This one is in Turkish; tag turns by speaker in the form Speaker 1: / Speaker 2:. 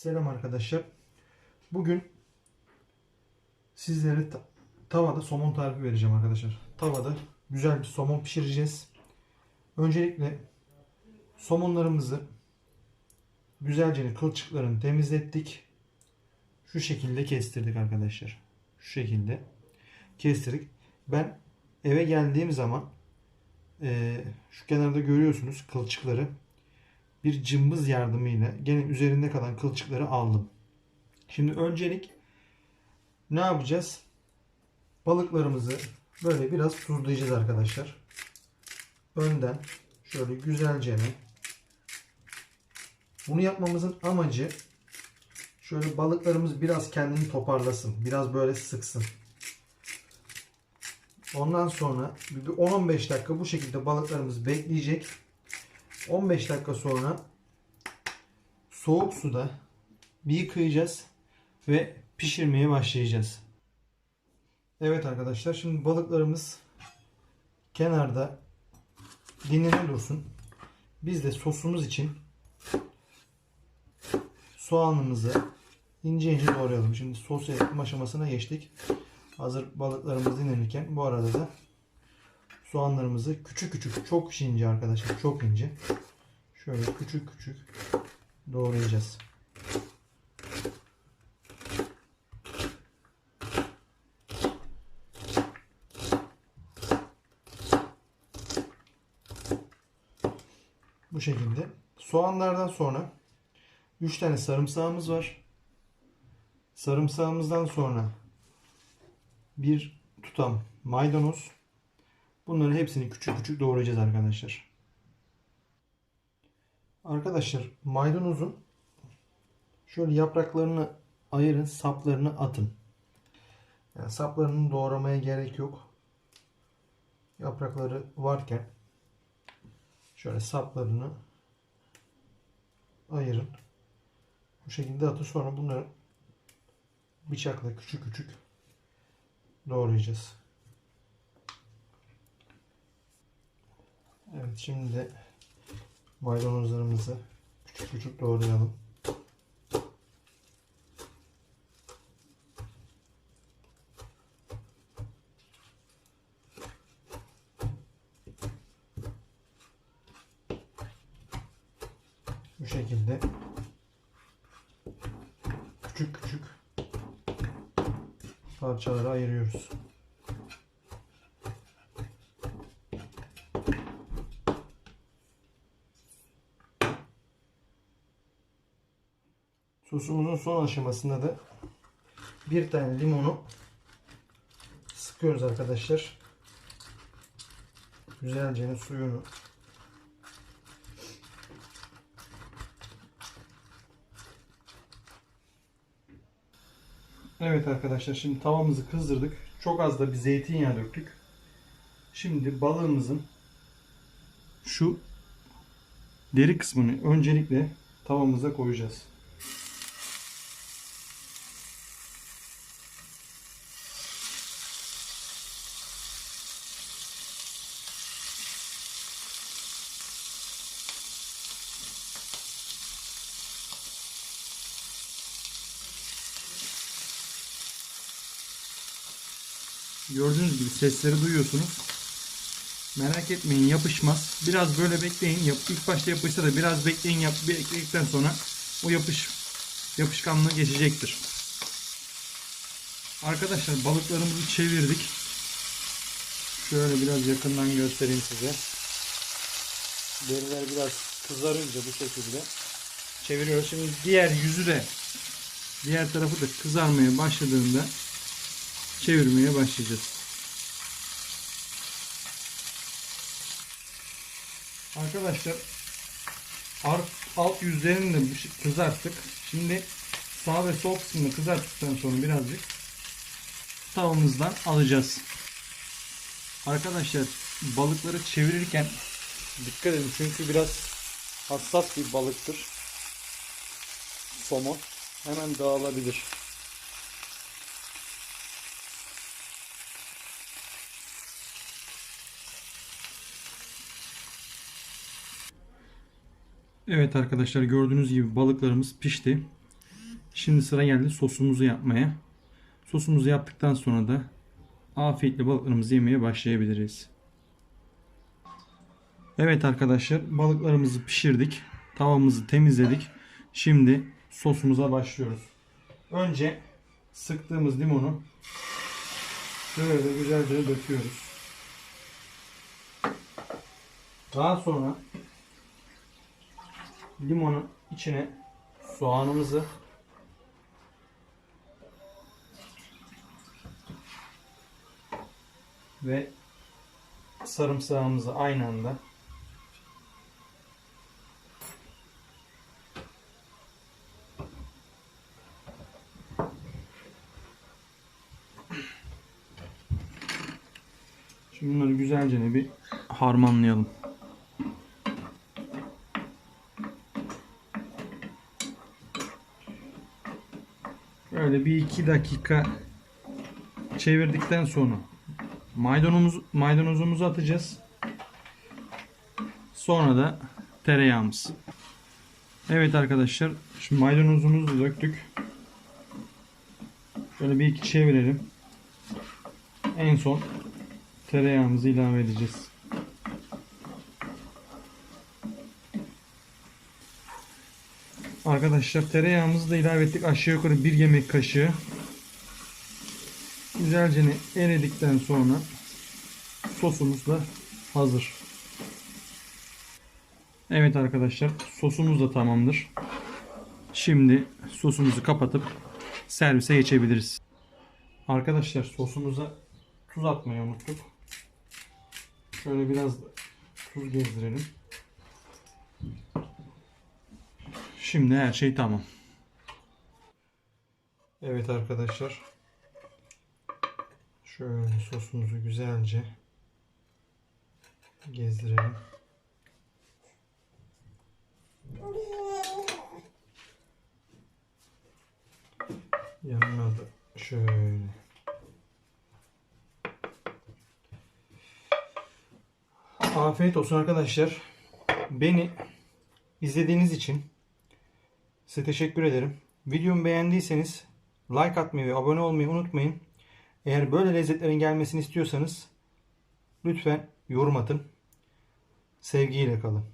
Speaker 1: Selam arkadaşlar. Bugün sizlere ta- tavada somon tarifi vereceğim arkadaşlar. Tavada güzel bir somon pişireceğiz. Öncelikle somonlarımızı güzelce kılçıklarını temizlettik. Şu şekilde kestirdik arkadaşlar. Şu şekilde kestirdik. Ben eve geldiğim zaman şu kenarda görüyorsunuz kılçıkları bir cımbız yardımıyla gene üzerinde kalan kılçıkları aldım. Şimdi öncelik ne yapacağız? Balıklarımızı böyle biraz tuzlayacağız arkadaşlar. Önden şöyle güzelce bunu yapmamızın amacı şöyle balıklarımız biraz kendini toparlasın. Biraz böyle sıksın. Ondan sonra bir 10-15 dakika bu şekilde balıklarımız bekleyecek. 15 dakika sonra soğuk suda bir yıkayacağız ve pişirmeye başlayacağız. Evet arkadaşlar şimdi balıklarımız kenarda dinlene dursun. Biz de sosumuz için soğanımızı ince ince doğrayalım. Şimdi sos yapma aşamasına geçtik. Hazır balıklarımız dinlenirken bu arada da soğanlarımızı küçük küçük çok ince arkadaşlar çok ince şöyle küçük küçük doğrayacağız. Bu şekilde. Soğanlardan sonra 3 tane sarımsağımız var. Sarımsağımızdan sonra bir tutam maydanoz. Bunların hepsini küçük küçük doğrayacağız arkadaşlar. Arkadaşlar maydanozun şöyle yapraklarını ayırın, saplarını atın. Yani saplarını doğramaya gerek yok. Yaprakları varken şöyle saplarını ayırın. Bu şekilde atın. Sonra bunları bıçakla küçük küçük doğrayacağız. Evet şimdi maydanozlarımızı küçük küçük doğrayalım. Bu şekilde küçük küçük parçalara ayırıyoruz. Sosumuzun son aşamasında da bir tane limonu sıkıyoruz arkadaşlar. Güzelce suyunu Evet arkadaşlar şimdi tavamızı kızdırdık. Çok az da bir zeytinyağı döktük. Şimdi balığımızın şu deri kısmını öncelikle tavamıza koyacağız. Gördüğünüz gibi sesleri duyuyorsunuz. Merak etmeyin yapışmaz. Biraz böyle bekleyin. Yap, ilk başta yapışsa da biraz bekleyin. Yap, bekledikten sonra o yapış yapışkanlığı geçecektir. Arkadaşlar balıklarımızı çevirdik. Şöyle biraz yakından göstereyim size. Deriler biraz kızarınca bu şekilde çeviriyoruz. Şimdi diğer yüzü de diğer tarafı da kızarmaya başladığında çevirmeye başlayacağız. Arkadaşlar alt, yüzlerini de kızarttık. Şimdi sağ ve sol kısmını kızarttıktan sonra birazcık tavamızdan alacağız. Arkadaşlar balıkları çevirirken dikkat edin çünkü biraz hassas bir balıktır. Somon hemen dağılabilir. Evet arkadaşlar gördüğünüz gibi balıklarımız pişti.
Speaker 2: Şimdi sıra geldi sosumuzu yapmaya. Sosumuzu yaptıktan sonra da afiyetle balıklarımızı yemeye başlayabiliriz. Evet arkadaşlar balıklarımızı pişirdik. Tavamızı temizledik. Şimdi sosumuza başlıyoruz. Önce sıktığımız limonu şöyle güzelce döküyoruz. Daha sonra limonun içine soğanımızı ve sarımsağımızı aynı anda Şimdi bunları güzelce bir harmanlayalım. Böyle bir iki dakika çevirdikten sonra maydanoz maydanozumuzu atacağız. Sonra da tereyağımız. Evet arkadaşlar, şimdi maydanozumuzu döktük. Şöyle bir iki çevirelim. En son tereyağımızı ilave edeceğiz. Arkadaşlar tereyağımızı da ilave ettik. Aşağı yukarı bir yemek kaşığı. Güzelce eridikten sonra sosumuz da hazır. Evet arkadaşlar sosumuz da tamamdır. Şimdi sosumuzu kapatıp servise geçebiliriz. Arkadaşlar sosumuza tuz atmayı unuttuk. Şöyle biraz tuz gezdirelim. Şimdi her şey tamam.
Speaker 1: Evet arkadaşlar. Şöyle sosumuzu güzelce gezdirelim. Yanına da şöyle. Afiyet olsun arkadaşlar. Beni izlediğiniz için size teşekkür ederim. Videomu beğendiyseniz like atmayı ve abone olmayı unutmayın. Eğer böyle lezzetlerin gelmesini istiyorsanız lütfen yorum atın. Sevgiyle kalın.